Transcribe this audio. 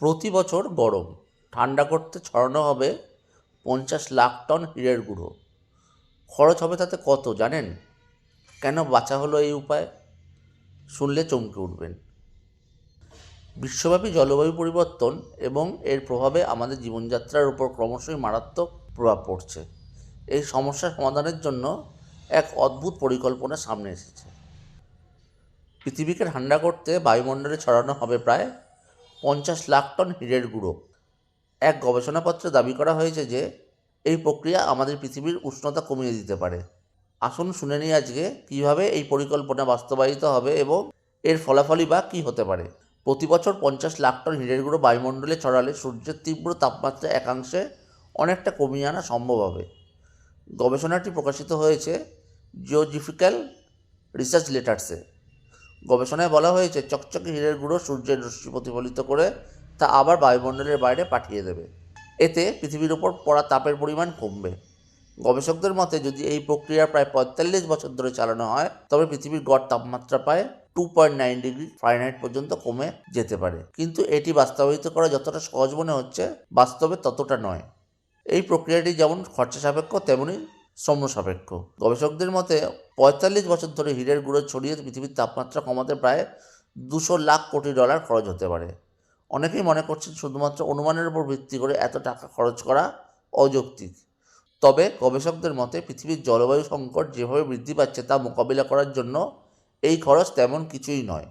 প্রতি বছর গরম। ঠান্ডা করতে ছড়ানো হবে পঞ্চাশ লাখ টন হীরের গুঁড়ো। খরচ হবে তাতে কত জানেন? কেন বাঁচা হলো এই উপায়? শুনলে চমকে উঠবেন। বিশ্বব্যাপী জলবায়ু পরিবর্তন এবং এর প্রভাবে আমাদের জীবনযাত্রার উপর ক্রমশই মারাত্মক প্রভাব পড়ছে। এই সমস্যার সমাধানের জন্য এক অদ্ভুত পরিকল্পনা সামনে এসেছে। পৃথিবীকে ঠান্ডা করতে বায়ুমণ্ডলে ছড়ানো হবে প্রায় পঞ্চাশ লাখ টন হীরের গুঁড়ো। এক গবেষণাপত্রে দাবি করা হয়েছে যে, এই প্রক্রিয়া আমাদের পৃথিবীর উষ্ণতা কমিয়ে দিতে পারে। আসুন শুনে নিই আজকে কীভাবে এই পরিকল্পনা বাস্তবায়িত হবে এবং এর ফলাফলই বা কী হতে পারে। প্রতি বছর পঞ্চাশ লাখ টন হীরের গুঁড়ো বায়ুমণ্ডলে ছড়ালে সূর্যের তীব্র তাপমাত্রা একাংশে অনেকটা কমিয়ে আনা সম্ভব হবে। গবেষণাটি প্রকাশিত হয়েছে জিওজিফিক্যাল রিসার্চ লেটার্সে গবেষণায় বলা হয়েছে, চকচকে হীরের গুঁড়ো সূর্যের রশ্মি প্রতিফলিত করে তা আবার বায়ুমণ্ডলের বাইরে পাঠিয়ে দেবে। এতে পৃথিবীর ওপর পড়া তাপের পরিমাণ কমবে। গবেষকদের মতে, যদি এই প্রক্রিয়া প্রায় পঁয়তাল্লিশ বছর ধরে চালানো হয়, তবে পৃথিবীর গড় তাপমাত্রা প্রায় two point nine degree Fahrenheit পর্যন্ত কমে যেতে পারে। কিন্তু এটি বাস্তবায়িত করা যতটা সহজ মনে হচ্ছে, বাস্তবে ততটা নয়। এই প্রক্রিয়াটি যেমন খরচা সাপেক্ষ তেমনই শ্রম সাপেক্ষ গবেষকদের মতে, পঁয়তাল্লিশ বছর ধরে হীরের গুঁড়ো ছড়িয়ে পৃথিবীর তাপমাত্রা কমাতে প্রায় দুশো লাখ কোটি ডলার খরচ হতে পারে। অনেকেই মনে করছেন শুধুমাত্র অনুমানের উপর ভিত্তি করে এত টাকা খরচ করা অযৌক্তিক। তবে গবেষকদের মতে, পৃথিবীর জলবায়ু সংকট যেভাবে বৃদ্ধি পাচ্ছে তা মোকাবিলা করার জন্য এই খরচ তেমন কিছুই নয়।